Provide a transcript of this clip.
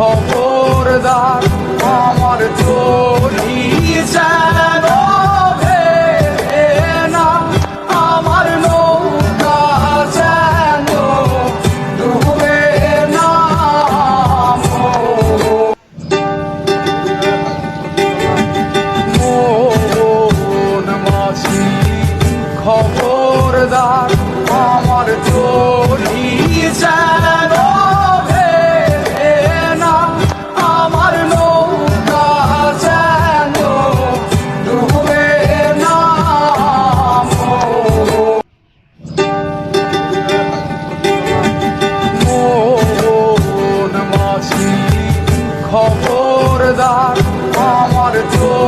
খবরদার আমার চলি যেন না আমার নৌকা যেন ডুবে না। মন মাঝি খবরদার খবর খবরদার আমার চোখ